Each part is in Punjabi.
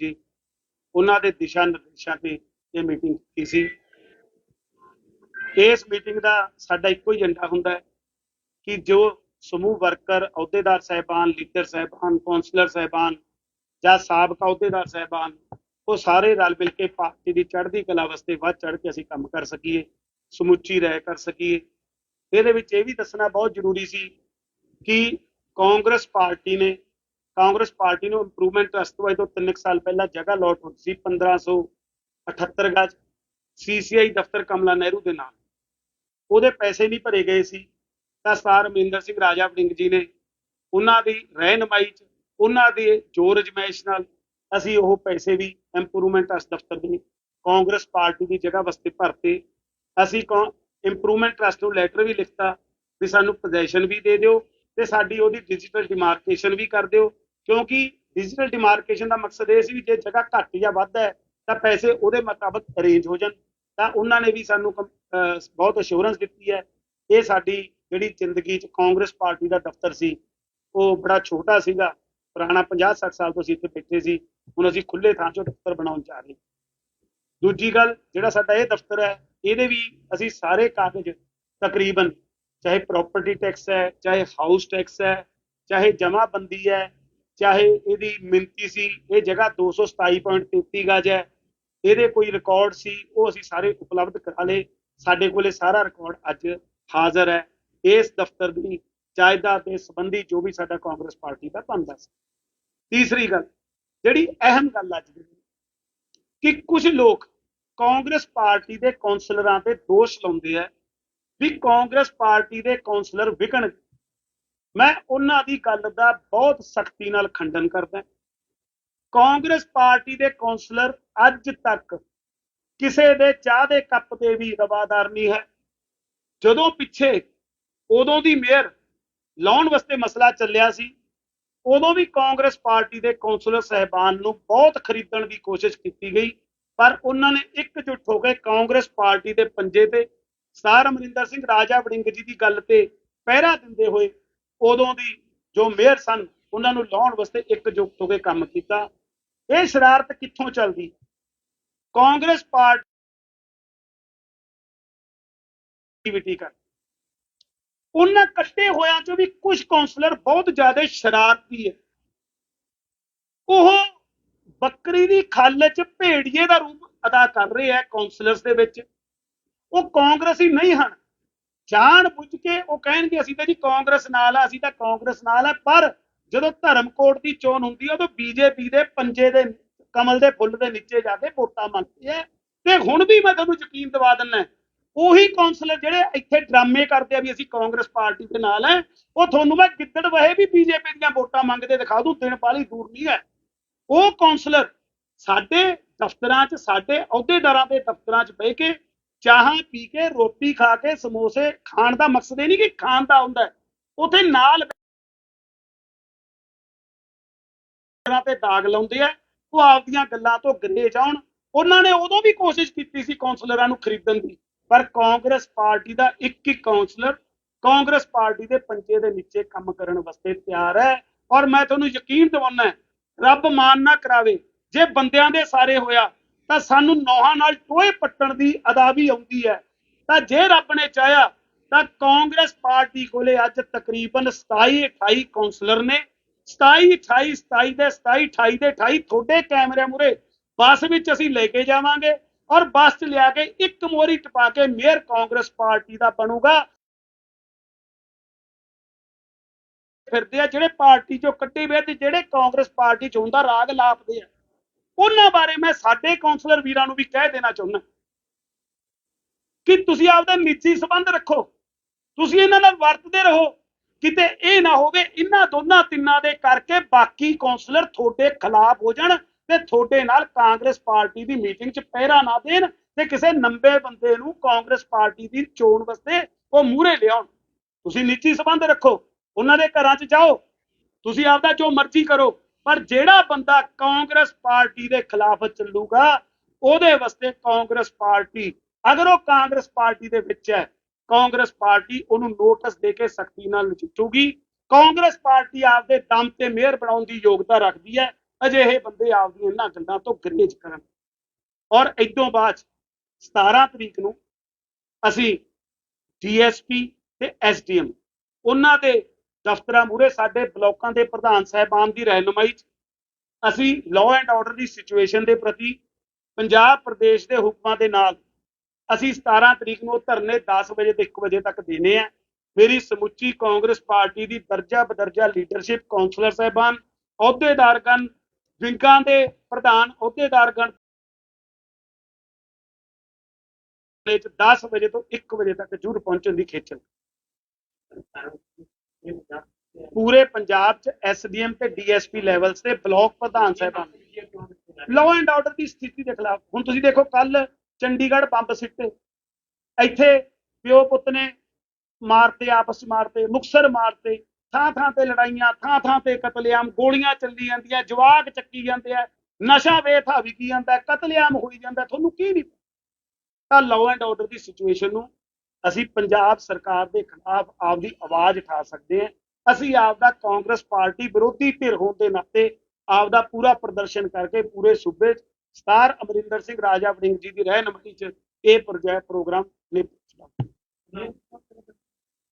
ਜੀ। ਉਹਨਾਂ ਦੇ ਦਿਸ਼ਾ ਨਿਰਦੇਸ਼ਾਂ ਤੇ ਇਹ ਮੀਟਿੰਗ ਕੀਤੀ ਸੀ। ਇਸ ਮੀਟਿੰਗ ਦਾ ਸਾਡਾ ਇੱਕੋ ਹੀ ਏਜੰਡਾ ਹੁੰਦਾ ਹੈ ਕਿ ਜੋ ਸਮੂਹ ਵਰਕਰ, ਅਹੁਦੇਦਾਰ ਸਹਿਬਾਨ ਲੀਡਰ ਸਹਿਬਾਨ ਕੌਂਸਲਰ ਸਹਿਬਾਨ ਜਾਂ ਸਾਬਕਾ ਅਹੁਦੇਦਾਰ ਸਹਿਬਾਨ, ਉਹ ਸਾਰੇ ਰਲ ਮਿਲ ਕੇ ਪਾਰਟੀ ਦੀ ਚੜ੍ਹਦੀ ਕਲਾ ਵਾਸਤੇ ਵੱਧ ਚੜ੍ਹ ਕੇ ਅਸੀਂ ਕੰਮ ਕਰ ਸਕੀਏ, ਸਮੁੱਚੀ ਰਾਇ ਕਰ ਸਕੀਏ। ਇਹਦੇ ਵਿੱਚ ਇਹ ਵੀ ਦੱਸਣਾ ਬਹੁਤ ਜ਼ਰੂਰੀ ਸੀ ਕਿ ਕਾਂਗਰਸ ਪਾਰਟੀ ਨੇ ਕਾਂਗਰਸ ਪਾਰਟੀ ਨੂੰ ਇੰਪਰੂਵਮੈਂਟ ਟਰਸਟ ਵਾਈ ਤੋਂ 3 ਸਾਲ ਪਹਿਲਾਂ ਜਗ੍ਹਾ ਲੋਟ ਹੋਈ ਸੀ 1578 ਗਜ ਸੀਸੀਆਈ ਦਫ਼ਤਰ ਕਮਲਾ ਨਹਿਰੂ ਦੇ ਨਾਮ ਉਹਦੇ ਪੈਸੇ ਨਹੀਂ ਭਰੇ ਗਏ ਸੀ। ਤਾਂ ਸਰ ਅਮਰਿੰਦਰ ਸਿੰਘ, ਰਾਜਾ ਵੜਿੰਗ ਜੀ ਨੇ ਉਹਨਾਂ ਦੀ ਰਹਿਨਮਾਈ ਚ, ਉਹਨਾਂ ਦੇ ਜੋਰ ਅਜਮਾਇਸ਼ ਨਾਲ ਅਸੀਂ ਉਹ ਪੈਸੇ ਵੀ ਇੰਪਰੂਵਮੈਂਟ ਟਰਸਟ ਦਫ਼ਤਰ ਦੇ, ਕਾਂਗਰਸ ਪਾਰਟੀ ਦੀ ਜਗ੍ਹਾ ਵਾਸਤੇ ਭਰਤੇ। ਅਸੀਂ ਇੰਪਰੂਵਮੈਂਟ ਟਰਸਟ ਨੂੰ ਲੈਟਰ ਵੀ ਲਿਖਤਾ ਵੀ ਸਾਨੂੰ ਪੋਜੀਸ਼ਨ ਵੀ ਦੇ ਦਿਓ ਤੇ ਸਾਡੀ ਉਹਦੀ ਡਿਜੀਟਲ ਡਿਮਾਰਕੇਸ਼ਨ ਵੀ ਕਰ ਦਿਓ। ਕਿਉਂਕਿ ਡਿਜੀਟਲ ਡਿਮਾਰਕੇਸ਼ਨ ਦਾ ਮਕਸਦ ਇਹ ਸੀ ਵੀ ਜੇ ਜਗ੍ਹਾ ਘੱਟ ਜਾਂ ਵੱਧ ਹੈ, ਤਾਂ ਪੈਸੇ ਉਹਦੇ ਮੁਤਾਬਕ ਅਰੇਂਜ ਹੋ ਜਾਣ। ਤਾਂ ਉਹਨਾਂ ਨੇ ਵੀ ਸਾਨੂੰ ਕੰ- ਬਹੁਤ ਅਸ਼ੋਰੈਂਸ ਦਿੱਤੀ ਹੈ। ਇਹ ਸਾਡੀ ਜਿਹੜੀ ਜ਼ਿੰਦਗੀ 'ਚ ਕਾਂਗਰਸ ਪਾਰਟੀ ਦਾ ਦਫ਼ਤਰ ਸੀ, ਉਹ ਬੜਾ ਛੋਟਾ ਸੀਗਾ। ਪੁਰਾਣਾ 50 60 ਸਾਲ ਤੋਂ ਅਸੀਂ ਇੱਥੇ ਬੈਠੇ ਸੀ। ਹੁਣ ਅਸੀਂ ਖੁੱਲੇ ਥਾਂ 'ਚੋਂ ਦਫ਼ਤਰ ਬਣਾਉਣ ਜਾ ਰਹੇ ਦੂਜੀ ਗੱਲ, ਜਿਹੜਾ ਸਾਡਾ ਇਹ ਦਫ਼ਤਰ ਹੈ, ਇਹਦੇ ਵੀ ਅਸੀਂ ਸਾਰੇ ਕਾਗਜ਼ ਤਕਰੀਬਨ ਚਾਹੇ ਪ੍ਰਾਪਰਟੀ ਟੈਕਸ ਹੈ, ਚਾਹੇ ਹਾਊਸ ਟੈਕਸ ਹੈ, ਚਾਹੇ ਜਮਾਬੰਦੀ ਹੈ ਚਾਹੇ ਇਹਦੀ ਮਿੰਤੀ ਸੀ, ਇਹ ਜਗ੍ਹਾ 227.33 ਗਜ ਹੈ। ਇਹਦੇ ਕੋਈ ਰਿਕਾਰਡ ਸੀ, ਉਹ ਅਸੀਂ ਸਾਰੇ ਉਪਲਬਧ ਕਰਾ ਲਏ। ਸਾਡੇ ਕੋਲੇ ਸਾਰਾ ਰਿਕਾਰਡ ਅੱਜ ਹਾਜ਼ਰ ਹੈ। ਇਸ ਦਫ਼ਤਰ ਦੀ ਜਾਇਦਾਦ ਦੇ ਸੰਬੰਧੀ ਜੋ ਵੀ ਸਾਡਾ ਕਾਂਗਰਸ ਪਾਰਟੀ ਦਾ ਬਣਦਾ ਸੀ। ਤੀਸਰੀ ਗੱਲ, ਜਿਹੜੀ ਅਹਿਮ ਗੱਲ ਅੱਜ ਦੀ, ਕਿ ਕੁਝ ਲੋਕ ਕਾਂਗਰਸ ਪਾਰਟੀ ਦੇ ਕੌਂਸਲਰਾਂ ਤੇ ਦੋਸ਼ ਲਾਉਂਦੇ ਆ ਵੀ ਕਾਂਗਰਸ ਪਾਰਟੀ ਦੇ ਕੌਂਸਲਰ ਵਿਕਣ ਮੈਂ ਉਹਨਾਂ ਦੀ ਗੱਲ ਦਾ ਬਹੁਤ ਸਖਤੀ ਨਾਲ ਖੰਡਨ ਕਰਦਾ ਕਾਂਗਰਸ ਪਾਰਟੀ ਦੇ ਕੌਂਸਲਰ ਅੱਜ ਤੱਕ ਕਿਸੇ ਦੇ ਚਾਹ ਦੇ ਕੱਪ ਦੇ ਵੀ ਰਵਾਦਾਰ ਨਹੀਂ ਹੈ। ਜਦੋਂ ਪਿੱਛੇ ਉਦੋਂ ਦੀ ਮੇਅਰ ਲਾਉਣ ਵਾਸਤੇ ਮਸਲਾ ਚੱਲਿਆ ਸੀ, ਉਦੋਂ ਵੀ ਕਾਂਗਰਸ ਪਾਰਟੀ ਦੇ ਕੌਂਸਲਰ ਸਹਿਬਾਨ ਨੂੰ ਬਹੁਤ ਖਰੀਦਣ ਦੀ ਕੋਸ਼ਿਸ਼ ਕੀਤੀ ਗਈ, ਪਰ ਉਹਨਾਂ ਨੇ ਇਕਜੁੱਟ ਹੋ ਕੇ ਕਾਂਗਰਸ ਪਾਰਟੀ ਦੇ ਪੰਜੇ ਤੇ ਸਰ ਅਮਰਿੰਦਰ ਸਿੰਘ ਰਾਜਾ ਵੜਿੰਗ ਜੀ ਦੀ ਗੱਲ ਤੇ ਪਹਿਰਾ ਦਿੰਦੇ ਹੋਏ ਉਦੋਂ ਦੀ ਜੋ ਮੇਅਰ ਸਨ, ਉਹਨਾਂ ਨੂੰ ਲਾਉਣ ਵਾਸਤੇ ਇਕਜੁੱਟ ਹੋ ਕੇ ਕੰਮ ਕੀਤਾ। ਇਹ ਸ਼ਰਾਰਤ ਕਿੱਥੋਂ ਚੱਲਦੀ? ਕਾਂਗਰਸ ਪਾਰਟੀ ਐਕਟੀਵਿਟੀ ਕਰ ਉਹਨਾਂ ਕੱਟੇ ਹੋਇਆਂ ਚੋਂ ਵੀ ਕੁਝ ਕਾਉਂਸਲਰ ਬਹੁਤ ਜ਼ਿਆਦਾ ਸ਼ਰਾਰਤੀ ਹੈ ਉਹ ਬੱਕਰੀ ਦੀ ਖਾਲ 'ਚ ਭੇੜੀਏ ਦਾ ਰੂਪ ਅਦਾ ਕਰ ਰਹੇ ਹੈ ਕਾਉਂਸਲਰਸ ਦੇ ਵਿੱਚ। ਉਹ ਕਾਂਗਰਸੀ ਨਹੀਂ ਹਨ। ਜਾਣ ਬੁੱਝ ਕੇ ਉਹ ਕਹਿਣਗੇ, ਅਸੀਂ ਤਾਂ ਜੀ ਕਾਂਗਰਸ ਨਾਲ ਆ, ਅਸੀਂ ਤਾਂ ਕਾਂਗਰਸ ਨਾਲ ਆ, ਪਰ ਜਦੋਂ ਧਰਮਕੋਟ ਦੀ ਚੋਣ ਹੁੰਦੀ ਹੈ ਉਦੋਂ ਬੀਜੇਪੀ ਦੇ ਪੰਜੇ ਦੇ, ਕਮਲ ਦੇ ਫੁੱਲ ਦੇ ਨੀਚੇ ਜਾ ਕੇ ਵੋਟਾਂ ਮੰਗਦੇ ਹੈ। ਤੇ ਹੁਣ ਵੀ ਮੈਂ ਤੁਹਾਨੂੰ ਯਕੀਨ ਦਿਵਾ ਦਿੰਦਾ, ਉਹੀ ਕਾਉਂਸਲਰ ਜਿਹੜੇ ਇੱਥੇ ਡਰਾਮੇ ਕਰਦੇ ਆ ਵੀ ਅਸੀਂ ਕਾਂਗਰਸ ਪਾਰਟੀ ਦੇ ਨਾਲ ਹੈ ਉਹ ਤੁਹਾਨੂੰ ਮੈਂ ਗਿੱਦੜ ਵਹੇ ਵੀ ਬੀਜੇਪੀ ਦੀਆਂ ਵੋਟਾਂ ਮੰਗਦੇ ਦਿਖਾ ਦੂੰ, ਦਿਨ ਪਾਲੀ ਦੂਰ ਨਹੀਂ ਹੈ। ਉਹ ਕਾਉਂਸਲਰ ਸਾਡੇ ਦਫ਼ਤਰਾਂ 'ਚ, ਸਾਡੇ ਅਹੁਦੇਦਾਰਾਂ ਦੇ ਦਫ਼ਤਰਾਂ 'ਚ ਬਹਿ ਕੇ ਚਾਹਾਂ ਪੀ ਕੇ, ਰੋਟੀ ਖਾ ਕੇ, ਸਮੋਸੇ ਖਾਣ ਦਾ ਮਕਸਦ ਇਹ ਨਹੀਂ ਕਿ ਖਾਣ ਦਾ ਹੁੰਦਾ ਹੈ। ਉੱਥੇ ਨਾਲ ਤੇ ਦਾਗ ਲਾਉਂਦੇ ਆ, ਉਹ ਆਪਦੀਆਂ ਗੱਲਾਂ ਤੋਂ ਗੰਨੇ ਜਾਣ ਉਹਨਾਂ ਨੇ ਉਦੋਂ ਵੀ ਕੋਸ਼ਿਸ਼ ਕੀਤੀ ਸੀ ਕਾਉਂਸਲਰਾਂ ਨੂੰ ਖਰੀਦਣ ਦੀ, ਪਰ ਕਾਂਗਰਸ ਪਾਰਟੀ ਦਾ ਇੱਕ ਇੱਕ ਕਾਉਂਸਲਰ ਕਾਂਗਰਸ ਪਾਰਟੀ ਦੇ ਪੰਜੇ ਦੇ ਨੀਚੇ ਕੰਮ ਕਰਨ ਵਾਸਤੇ ਤਿਆਰ ਹੈ। ਔਰ ਮੈਂ ਤੁਹਾਨੂੰ ਯਕੀਨ ਦਿਵਾਉਣਾ ਰੱਬ ਮਾਨ ਨਾ ਕਰਾਵੇ। ਜੇ ਬੰਦਿਆਂ ਦੇ ਸਾਰੇ ਹੋਇਆ ਤਾਂ ਸਾਨੂੰ ਨੌਹਾਂ ਨਾਲ ਟੋਏ ਪੱਟਣ ਦੀ ਅਦਾ ਵੀ ਆਉਂਦੀ ਹੈ। ਤਾਂ ਜੇ ਰੱਬ ਨੇ ਚਾਹਿਆ, ਤਾਂ ਕਾਂਗਰਸ ਪਾਰਟੀ ਕੋਲੇ ਅੱਜ ਤਕਰੀਬਨ 27 28 ਕਾਉਂਸਲਰ ਨੇ। 27 28 27 ਦੇ 27 28 ਦੇ 28 ਤੁਹਾਡੇ ਕੈਮਰੇ ਮੂਰੇ ਬੱਸ ਵਿੱਚ ਅਸੀਂ ਲੈ ਕੇ ਜਾਵਾਂਗੇ ਔਰ ਬੱਸ 'ਚ ਲਿਆ ਕੇ ਇੱਕ ਮੋਰੀ ਟਪਾ ਕੇ ਮੇਅਰ ਕਾਂਗਰਸ ਪਾਰਟੀ ਦਾ ਬਣੂਗਾ। ਫਿਰਦੇ ਆ ਜਿਹੜੇ ਪਾਰਟੀ ਚੋਂ ਕੱਢੇ ਹੋਏ ਤੇ ਜਿਹੜੇ ਕਾਂਗਰਸ ਪਾਰਟੀ ਚ ਹੁੰਦਾ, ਰਾਗ ਲਾਪਦੇ ਆ। ਉਹਨਾਂ ਬਾਰੇ ਮੈਂ ਸਾਡੇ ਕਾਉਂਸਲਰ ਵੀਰਾਂ ਨੂੰ ਵੀ ਕਹਿ ਦੇਣਾ ਚਾਹੁੰਦਾ। ਕਿ ਤੁਸੀਂ ਆਪਦਾ ਨਿੱਜੀ ਸੰਬੰਧ ਰੱਖੋ। ਤੁਸੀਂ ਇਹਨਾਂ ਨਾਲ ਵਰਤਦੇ ਰਹੋ। ਕਿਤੇ ਇਹ ਨਾ ਹੋਵੇ, ਇਹਨਾਂ ਦੋਨਾਂ ਤਿੰਨਾਂ ਦੇ ਕਰਕੇ ਬਾਕੀ ਕਾਉਂਸਲਰ ਤੁਹਾਡੇ ਖਿਲਾਫ ਹੋ ਜਾਣ ਤੇ ਤੁਹਾਡੇ ਨਾਲ ਕਾਂਗਰਸ ਪਾਰਟੀ ਦੀ ਮੀਟਿੰਗ 'ਚ ਪਹਿਰਾ ਨਾ ਦੇਣ ਤੇ ਕਿਸੇ ਨੰਬੇ ਬੰਦੇ ਨੂੰ ਕਾਂਗਰਸ ਪਾਰਟੀ ਦੀ ਚੋਣ ਵਾਸਤੇ ਉਹ ਮੂਹਰੇ ਲਿਆਉਣ। ਤੁਸੀਂ ਨਿੱਜੀ ਸੰਬੰਧ ਰੱਖੋ। ਉਹਨਾਂ ਦੇ ਘਰਾਂ 'ਚ ਜਾਓ। ਤੁਸੀਂ ਆਪਦਾ ਜੋ ਮਰਜ਼ੀ ਕਰੋ। ਪਰ ਜਿਹੜਾ ਬੰਦਾ ਕਾਂਗਰਸ ਪਾਰਟੀ ਦੇ ਖਿਲਾਫ ਚੱਲੂਗਾ, ਉਹਦੇ ਵਾਸਤੇ ਕਾਂਗਰਸ ਪਾਰਟੀ, ਅਗਰ ਉਹ ਕਾਂਗਰਸ ਪਾਰਟੀ ਦੇ ਵਿੱਚ ਹੈ, ਕਾਂਗਰਸ ਪਾਰਟੀ ਉਹਨੂੰ ਨੋਟਿਸ ਦੇ ਕੇ ਸਖਤੀ ਨਾਲ ਨਚਿੱਠੂਗੀ ਕਾਂਗਰਸ ਪਾਰਟੀ ਆਪਦੇ ਦਮ ਤੇ ਮੇਅਰ ਬਣਾਉਣ ਦੀ ਯੋਗਤਾ ਰੱਖਦੀ ਹੈ, ਅਜਿਹੇ ਬੰਦੇ ਆਪਦੀਆਂ ਇਹਨਾਂ ਗੱਲਾਂ ਤੋਂ ਗਰੇਜ ਕਰਨ। ਔਰ ਇਦੋਂ ਬਾਅਦ 'ਚ 17 ਤਰੀਕ ਨੂੰ ਅਸੀਂ ਡੀਐਸਪੀ ਤੇ ਐਸਡੀਐਮ ਉਹਨਾਂ ਦੇ ਦਫ਼ਤਰਾਂ ਮੂਹਰੇ ਸਾਡੇ ਬਲਾਕਾਂ ਦੇ ਪ੍ਰਧਾਨ ਸਾਹਿਬਾਨ ਦੀ ਰਹਿਨੁਮਾਈ 'ਚ ਅਸੀਂ ਲਾਅ ਐਂਡ ਆਰਡਰ ਦੀ ਸਿਚੁਏਸ਼ਨ ਦੇ ਪ੍ਰਤੀ ਪੰਜਾਬ ਪ੍ਰਦੇਸ਼ ਦੇ ਹੁਕਮਾਂ ਦੇ ਨਾਲ ਅਸੀਂ 17 ਤਰੀਕ ਨੂੰ ਧਰਨੇ 10 ਵਜੇ ਤੋਂ 1 ਵਜੇ ਤੱਕ ਦੇਣੇ ਆ। ਮੇਰੀ ਸਮੁੱਚੀ ਕਾਂਗਰਸ ਪਾਰਟੀ ਦੀ ਦਰਜਾ ਬਦਰਜਾ ਲੀਡਰਸ਼ਿਪ ਕਾਉਂਸਲਰ ਸਾਹਿਬਾਨ, ਅਹੁਦੇਦਾਰਗਣ, ਵਿੰਗਾਂ ਦੇ ਪ੍ਰਧਾਨ, ਅਹੁਦੇਦਾਰਗਣ ਵਿੱਚ 10 ਵਜੇ ਤੋਂ 1 ਵਜੇ ਤੱਕ ਜ਼ਰੂਰ ਪਹੁੰਚਣ ਦੀ ਖੇਚਲ। ਪੂਰੇ ਪੰਜਾਬ 'ਚ ਐਸਡੀਐਮ ਤੇ ਡੀਐਸਪੀ ਲੈਵਲਸ ਤੇ ਬਲਾਕ ਪ੍ਰਧਾਨ ਸਾਹਿਬਾਨ। ਲਾਅ ਐਂਡ ਆਰਡਰ ਦੀ ਸਥਿਤੀ ਦੇ ਖਿਲਾਫ, ਹੁਣ ਤੁਸੀਂ ਦੇਖੋ ਕੱਲ ਚੰਡੀਗੜ੍ਹ ਬੰਬ ਸਿੱਟੇ। ਇੱਥੇ ਪਿਓ ਪੁੱਤ ਨੇ ਮਾਰਤੇ, ਆਪਸ ਮਾਰਤੇ, ਮੁਕਸਰ ਮਾਰਤੇ, ਥਾਂ ਥਾਂ ਤੇ ਲੜਾਈਆਂ, ਥਾਂ ਥਾਂ ਤੇ ਕਤਲੇਆਮ, ਗੋਲੀਆਂ ਚੱਲੀ ਜਾਂਦੀਆਂ, ਜਵਾਕ ਚੱਕੀ ਜਾਂਦੇ ਆ, ਨਸ਼ਾ ਵੇਥਾ ਵਿਕੀ ਜਾਂਦਾ, ਕਤਲੇਆਮ ਹੋਈ ਜਾਂਦਾ, ਤੁਹਾਨੂੰ ਕੀ ਨਹੀਂ ਤਾਂ ਲਾਅ ਐਂਡ ਆਰਡਰ ਦੀ ਸਿਚੁਏਸ਼ਨ ਨੂੰ ਅਸੀਂ ਪੰਜਾਬ ਸਰਕਾਰ ਦੇ ਖਿਲਾਫ ਆਪਦੀ ਆਵਾਜ਼ ਉਠਾ ਸਕਦੇ ਹਾਂ। ਅਸੀਂ ਆਪਦਾ ਕਾਂਗਰਸ ਪਾਰਟੀ ਵਿਰੋਧੀ ਧਿਰ ਹੋਣ ਦੇ ਨਾਤੇ ਆਪਦਾ ਪੂਰਾ ਪ੍ਰਦਰਸ਼ਨ ਕਰਕੇ ਪੂਰੇ ਸੂਬੇ 'ਚ ਸਟਾਰ ਅਮਰਿੰਦਰ ਸਿੰਘ ਰਾਜਾ ਵੜਿੰਗ ਜੀ ਦੀ ਰਹਿਨੁਮਾਈ 'ਚ ਇਹ ਪ੍ਰੋਜੈਕਟ ਪ੍ਰੋਗਰਾਮ ਨਿਭਾਉਣਾ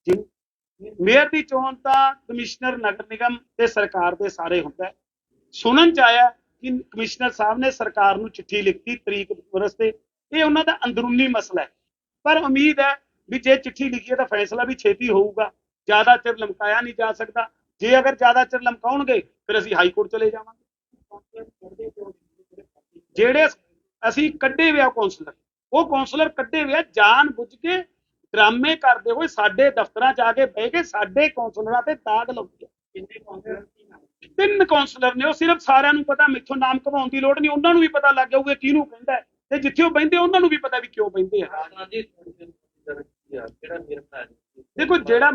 ਜੀ, ਮੇਅਰ ਦੀ ਚੋਣ ਤਾਂ ਕਮਿਸ਼ਨਰ ਨਗਰ ਨਿਗਮ ਤੇ ਸਰਕਾਰ ਦੇ ਸਾਰੇ ਹੁੰਦਾ ਸੁਣਨ ਚ ਆਇਆ ਕਿ ਕਮਿਸ਼ਨਰ ਸਾਹਿਬ ਨੇ ਸਰਕਾਰ ਨੂੰ ਚਿੱਠੀ ਲਿਖਤੀ ਤਰੀਕ ਦਿਵਸ ਤੇ। ਇਹ ਉਹਨਾਂ ਦਾ ਅੰਦਰੂਨੀ ਮਸਲਾ ਹੈ। ਪਰ ਉਮੀਦ ਹੈ ਵੀ ਜੇ ਚਿੱਠੀ ਲਿਖੀ ਹੈ ਤਾਂ ਫੈਸਲਾ ਵੀ ਛੇਤੀ ਹੋਊਗਾ ਜ਼ਿਆਦਾ ਚਿਰ ਲਮਕਾਇਆ ਨਹੀਂ ਜਾ ਸਕਦਾ। ਜੇ ਅਗਰ ਜ਼ਿਆਦਾ ਚਿਰ ਲਮਕਾਉਣਗੇ ਫਿਰ ਅਸੀਂ ਹਾਈ ਕੋਰਟ ਚਲੇ ਜਾਵਾਂਗੇ। ਜਿਹੜੇ ਅਸੀਂ ਕੱਢੇ ਵਿਆ ਕੌਂਸਲਰ ਉਹ ਕੌਂਸਲਰ ਕੱਢੇ ਵਿਆ ਜਾਣ ਬੁੱਝ ਕੇ ਡਰਾਮੇ ਕਰਦੇ ਹੋਏ ਸਾਡੇ ਦਫ਼ਤਰਾਂ 'ਚ ਆ ਕੇ ਬਹਿ ਕੇ ਸਾਡੇ ਕੌਂਸਲਰਾਂ ਤੇ ਦਾਗ ਲਾਉਂਦੇ। ਤਿੰਨ ਕੌਂਸਲਰ ਨੇ ਉਹ ਸਿਰਫ ਸਾਰਿਆਂ ਨੂੰ ਪਤਾ ਮੈਥੋਂ ਨਾਮ ਘਵਾਉਣ ਦੀ ਲੋੜ ਨਹੀਂ ਉਹਨਾਂ ਨੂੰ ਵੀ ਪਤਾ ਲੱਗ ਜਾਊਗਾ ਕਿਹਨੂੰ ਕਹਿੰਦਾ ਤੇ ਜਿੱਥੇ ਉਹ ਬਹਿੰਦੇ ਉਹਨਾਂ ਨੂੰ ਵੀ ਪਤਾ ਵੀ ਕਿਉਂ ਬਹਿੰਦੇ ਆ। ਦੇਖੋ ਜਿਹੜਾ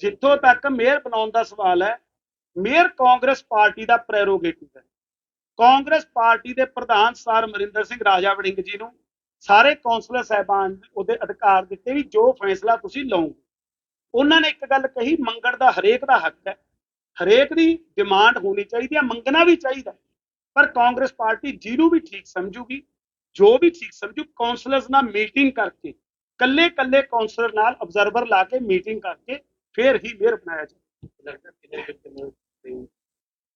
ਜਿੱਥੋਂ ਤੱਕ ਮੇਅਰ ਬਣਾਉਣ ਦਾ ਸਵਾਲ ਹੈ ਮੇਅਰ ਕਾਂਗਰਸ ਪਾਰਟੀ ਦਾ ਪ੍ਰੈਰੋਗੇਟਿਵ ਹੈ। ਕਾਂਗਰਸ ਪਾਰਟੀ ਦੇ ਪ੍ਰਧਾਨ ਸਰ ਅਮਰਿੰਦਰ ਸਿੰਘ ਰਾਜਾ ਵੜਿੰਗ ਜੀ ਨੂੰ ਸਾਰੇ ਕੌਂਸਲਰ ਸਾਹਿਬਾਨ ਉਹਦੇ ਅਧਿਕਾਰ ਦਿੱਤੇ ਵੀ ਜੋ ਫੈਸਲਾ ਤੁਸੀਂ ਲਓਗੇ। ਉਹਨਾਂ ਨੇ ਇੱਕ ਗੱਲ ਕਹੀ ਮੰਗਣ ਦਾ ਹਰੇਕ ਦਾ ਹੱਕ ਹੈ। ਹਰੇਕ ਦੀ ਡਿਮਾਂਡ ਹੋਣੀ ਚਾਹੀਦੀ ਹੈ ਮੰਗਣਾ ਵੀ ਚਾਹੀਦਾ। ਪਰ ਕਾਂਗਰਸ ਪਾਰਟੀ ਜਿਹਨੂੰ ਵੀ ਠੀਕ ਸਮਝੂਗੀ ਜੋ ਵੀ ਠੀਕ ਸਮਝੂ ਕੌਂਸਲਰਸ ਨਾਲ ਮੀਟਿੰਗ ਕਰਕੇ ਕੱਲੇ ਕੱਲੇ ਕੌਂਸਲਰ ਨਾਲ ਅਬਜ਼ਰਵਰ ਲਾ ਕੇ ਮੀਟਿੰਗ ਕਰਕੇ ਫਿਰ ਹੀ ਮੇਅਰ ਬਣਾਇਆ ਜਾਏ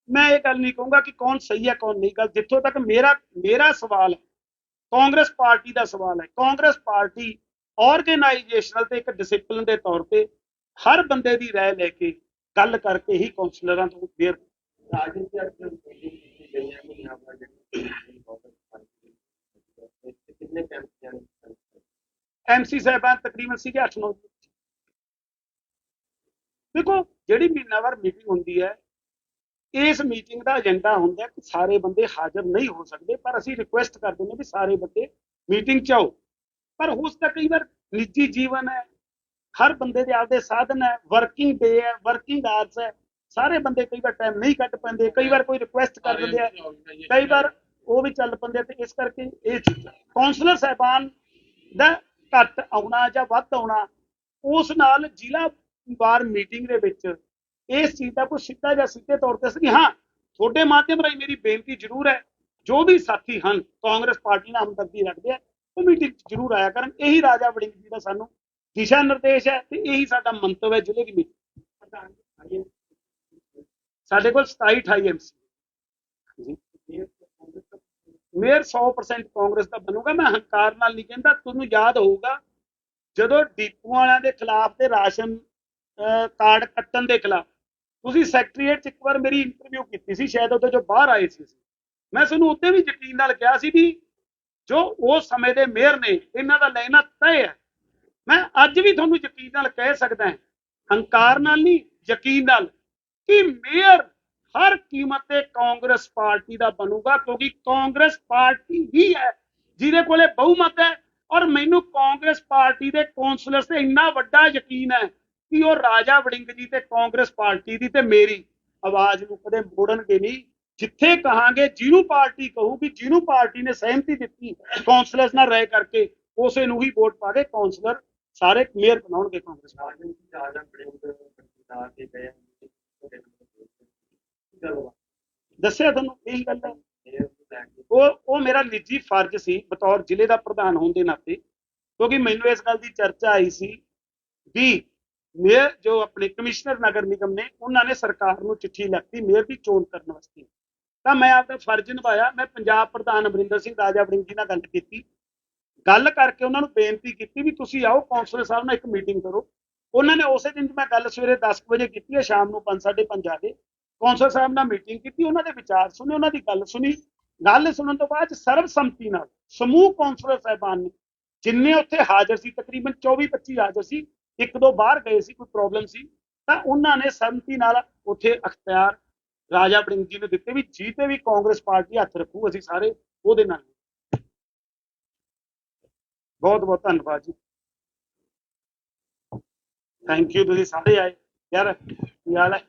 ਮੈਂ ਇਹ ਗੱਲ ਨਹੀਂ ਕਹੂੰਗਾ ਕਿ ਕੌਣ ਸਹੀ ਹੈ ਕੌਣ ਨਹੀਂ। ਗੱਲ ਜਿੱਥੋਂ ਤੱਕ ਮੇਰਾ ਮੇਰਾ ਸਵਾਲ ਹੈ ਕਾਂਗਰਸ ਪਾਰਟੀ ਦਾ ਸਵਾਲ ਹੈ। ਕਾਂਗਰਸ ਪਾਰਟੀ ਆਰਗੇਨਾਈਜੇਸ਼ਨਲ ਤੇ ਇੱਕ ਡਿਸਪਲਿਨ ਦੇ ਤੌਰ ਤੇ ਹਰ ਬੰਦੇ ਦੀ ਰਾਏ ਲੈ ਕੇ ਗੱਲ ਕਰਕੇ ਹੀ ਕੌਂਸਲਰਾਂ ਤੋਂ ਮੇਅਰ ਐਮਸੀ ਸਾਹਿਬਾਨ ਤਕਰੀਬਨ ਸੀਗੇ 8-9 ਦੇਖੋ ਜਿਹੜੀ ਮਹੀਨਾਵਾਰ ਮੀਟਿੰਗ ਹੁੰਦੀ ਹੈ ਇਸ ਮੀਟਿੰਗ ਦਾ ਏਜੰਡਾ ਹੁੰਦਾ ਕਿ ਸਾਰੇ ਬੰਦੇ ਹਾਜ਼ਰ ਨਹੀਂ ਹੋ ਸਕਦੇ ਪਰ ਅਸੀਂ ਰਿਕੁਐਸਟ ਕਰਦੇ ਨੇ ਵੀ ਸਾਰੇ ਬੰਦੇ ਮੀਟਿੰਗ 'ਚ ਆਓ। ਪਰ ਹੋ ਸਕਦਾ ਕਈ ਵਾਰ ਨਿੱਜੀ ਜੀਵਨ ਹੈ ਹਰ ਬੰਦੇ ਦੇ ਆਪਦੇ ਸਾਧਨ ਹੈ ਵਰਕਿੰਗ ਡੇ ਹੈ ਵਰਕਿੰਗ ਆਵਰਸ ਹੈ ਸਾਰੇ ਬੰਦੇ ਕਈ ਵਾਰ ਟਾਈਮ ਨਹੀਂ ਕੱਢ ਪਾਉਂਦੇ ਕਈ ਵਾਰ ਕੋਈ ਰਿਕੁਐਸਟ ਕਰ ਦਿੰਦੇ ਆ ਕਈ ਵਾਰ ਉਹ ਵੀ ਚੱਲ ਪੈਂਦੇ ਤੇ ਇਸ ਕਰਕੇ ਇਹ ਚੀਜ਼ਾਂ। ਕਾਉਂਸਲਰ ਸਾਹਿਬਾਨ ਦਾ ਘੱਟ ਆਉਣਾ ਜਾਂ ਵੱਧ ਆਉਣਾ, ਉਸ ਨਾਲ ਜ਼ਿਲ੍ਹਾ ਵਾਰ ਮੀਟਿੰਗ ਦੇ ਵਿੱਚ ਇਸ ਚੀਜ਼ ਦਾ ਕੋਈ ਸਿੱਧਾ ਜਾਂ ਸਿੱਧੇ ਤੌਰ ਤੇ ਅਸੀਂ, ਹਾਂ, ਤੁਹਾਡੇ ਮਾਧਿਅਮ ਰਾਹੀਂ ਮੇਰੀ ਬੇਨਤੀ ਜ਼ਰੂਰ ਹੈ, ਜੋ ਵੀ ਸਾਥੀ ਹਨ, ਕਾਂਗਰਸ ਪਾਰਟੀ ਨਾਲ ਹਮਦਰਦੀ ਰੱਖਦੇ ਆ, ਉਹ ਮੀਟਿੰਗ ਜ਼ਰੂਰ ਆਇਆ ਕਰਨ, ਇਹੀ ਰਾਜਾ ਵੜਿੰਗ ਜੀ ਦਾ ਸਾਨੂੰ ਦਿਸ਼ਾ ਨਿਰਦੇਸ਼ ਹੈ ਤੇ ਇਹੀ ਸਾਡਾ ਮੰਤਵ ਹੈ ਜ਼ਿਲ੍ਹੇ ਦੀ ਮੀਟਿੰਗ ਸਾਡੇ ਕੋਲ 27 28 ਐਮਸੀ ਮੇਅਰ 100% ਕਾਂਗਰਸ ਦਾ ਬਣੂਗਾ। ਮੈਂ ਹੰਕਾਰ ਨਾਲ ਨਹੀਂ ਕਹਿੰਦਾ, ਤੁਹਾਨੂੰ ਯਾਦ ਹੋਊਗਾ, ਜਦੋਂ ਡੀਪੂ ਵਾਲਿਆਂ ਦੇ ਖਿਲਾਫ ਤੇ ਰਾਸ਼ਨ ਕਾਰਡ ਕੱਟਣ ਦੇ ਖਿਲਾਫ ਤੁਸੀਂ ਸੈਕਟਰੀਏਟ ਚ ਇੱਕ ਵਾਰ ਮੇਰੀ ਇੰਟਰਵਿਊ ਕੀਤੀ ਸੀ, ਸ਼ਾਇਦ ਉਹਦੇ ਜੋ ਬਾਹਰ ਆਏ ਸੀ ਮੈਂ ਤੁਹਾਨੂੰ ਉੱਤੇ ਵੀ ਯਕੀਨ ਨਾਲ ਕਿਹਾ ਸੀ ਵੀ ਜੋ ਉਸ ਸਮੇਂ ਦੇ ਮੇਅਰ ਨੇ, ਇਹਨਾਂ ਦਾ ਲੈਣਾ ਤੈਅ ਹੈ। ਮੈਂ ਅੱਜ ਵੀ ਤੁਹਾਨੂੰ ਯਕੀਨ ਨਾਲ ਕਹਿ ਸਕਦਾ ਹਾਂ, ਹੰਕਾਰ ਨਾਲ ਨਹੀਂ, ਯਕੀਨ ਨਾਲ ਕਿ ਮੇਅਰ ਹਰ ਕੀਮਤ ਤੇ ਕਾਂਗਰਸ ਪਾਰਟੀ ਦਾ ਬਣੂਗਾ, ਕਿਉਂਕਿ ਕਾਂਗਰਸ ਪਾਰਟੀ ਹੀ ਹੈ, ਜਿਹਦੇ ਕੋਲੇ ਬਹੁਮਤ ਹੈ। ਔਰ ਮੈਨੂੰ ਕਾਂਗਰਸ ਪਾਰਟੀ ਦੇ ਕੌਂਸਲਰ ਤੇ ਇੰਨਾ ਵੱਡਾ ਯਕੀਨ ਹੈ ਕਿ ਉਹ ਰਾਜਾ ਵੜਿੰਗ ਜੀ ਤੇ ਕਾਂਗਰਸ ਪਾਰਟੀ ਦੀ ਤੇ ਮੇਰੀ ਆਵਾਜ਼ ਨੂੰ ਕਦੇ ਮੋੜਨਗੇ ਨਹੀਂ। ਜਿੱਥੇ ਕਹਾਂਗੇ, ਜਿਹਨੂੰ ਪਾਰਟੀ ਕਹੂਗੀ ਜਿਹਨੂੰ ਪਾਰਟੀ ਨੇ ਸਹਿਮਤੀ ਦਿੱਤੀ, ਕੌਂਸਲਰਸ ਨਾਲ ਰਾਏ ਕਰਕੇ ਉਸੇ ਨੂੰ ਹੀ ਵੋਟ ਪਾ ਕੇ ਕੌਂਸਲਰ ਸਾਰੇ ਮੇਅਰ ਬਣਾਉਣਗੇ ਕਾਂਗਰਸ ਪਾਰਟੀ। ਦੱਸਿਆ ਤੁਹਾਨੂੰ ਇਹੀ ਗੱਲ ਹੈ? ਉਹ ਉਹ ਮੇਰਾ ਨਿੱਜੀ ਫਰਜ਼ ਸੀ ਬਤੌਰ ਜ਼ਿਲ੍ਹੇ ਦਾ ਪ੍ਰਧਾਨ ਹੋਣ ਦੇ ਨਾਤੇ, ਕਿਉਂਕਿ ਮੈਨੂੰ ਇਸ ਗੱਲ ਦੀ ਚਰਚਾ ਆਈ ਸੀ ਵੀ ਮੇਅਰ ਜੋ ਆਪਣੇ ਕਮਿਸ਼ਨਰ ਨਗਰ ਨਿਗਮ ਨੇ, ਉਹਨਾਂ ਨੇ ਸਰਕਾਰ ਨੂੰ ਚਿੱਠੀ ਲਿਖਤੀ ਮੇਅਰ ਦੀ ਚੋਣ ਕਰਨ ਵਾਸਤੇ। ਤਾਂ ਮੈਂ ਆਪਦਾ ਫਰਜ਼ ਨਿਭਾਇਆ। ਮੈਂ ਪੰਜਾਬ ਪ੍ਰਧਾਨ ਅਮਰਿੰਦਰ ਸਿੰਘ ਰਾਜਾ ਵੜਿੰਗ ਜੀ ਨਾਲ ਗੱਲ ਕੀਤੀ। ਗੱਲ ਕਰਕੇ ਉਹਨਾਂ ਨੂੰ ਬੇਨਤੀ ਕੀਤੀ ਵੀ ਤੁਸੀਂ ਆਓ, ਕੌਂਸਲਰ ਸਾਹਿਬ ਨਾਲ ਇੱਕ ਮੀਟਿੰਗ ਕਰੋ। ਉਹਨਾਂ ਨੇ ਉਸੇ ਦਿਨ ਮੈਂ ਗੱਲ ਸਵੇਰੇ 10 ਵਜੇ ਕੀਤੀ ਹੈ, ਸ਼ਾਮ ਨੂੰ 5:30 ਆ ਕੇ ਕੌਂਸਲਰ ਸਾਹਿਬ ਨਾਲ ਮੀਟਿੰਗ ਕੀਤੀ, ਉਹਨਾਂ ਦੇ ਵਿਚਾਰ ਸੁਣੇ, ਉਹਨਾਂ ਦੀ ਗੱਲ ਸੁਣੀ। ਗੱਲ ਸੁਣਨ ਤੋਂ ਬਾਅਦ ਸਰਬਸੰਮਤੀ ਨਾਲ ਸਮੂਹ ਕੌਂਸਲਰ ਸਾਹਿਬਾਨ ਨੇ, ਜਿੰਨੇ ਉੱਥੇ ਹਾਜ਼ਰ ਸੀ, ਤਕਰੀਬਨ 24 25 ਹਾਜ਼ਰ ਸੀ, ਇੱਕ ਦੋ ਬਾਹਰ ਗਏ ਸੀ, ਕੋਈ ਪ੍ਰੋਬਲਮ ਸੀ, ਤਾਂ ਉਹਨਾਂ ਨੇ ਸੰਮਤੀ ਨਾਲ ਉੱਥੇ ਅਖਤਿਆਰ ਰਾਜਾ ਬੜਿੰਗ ਜੀ ਨੇ ਦਿੱਤੇ ਵੀ ਜੀ ਵੀ ਕਾਂਗਰਸ ਪਾਰਟੀ ਹੱਥ ਰੱਖੂ, ਅਸੀਂ ਸਾਰੇ ਉਹਦੇ ਨਾਲ। ਬਹੁਤ ਬਹੁਤ ਧੰਨਵਾਦ ਜੀ। ਥੈਂਕ ਯੂ ਤੁਸੀਂ ਸਾਰੇ ਆਏ। ਯਾਰ, ਕੀ ਹਾਲ ਹੈ?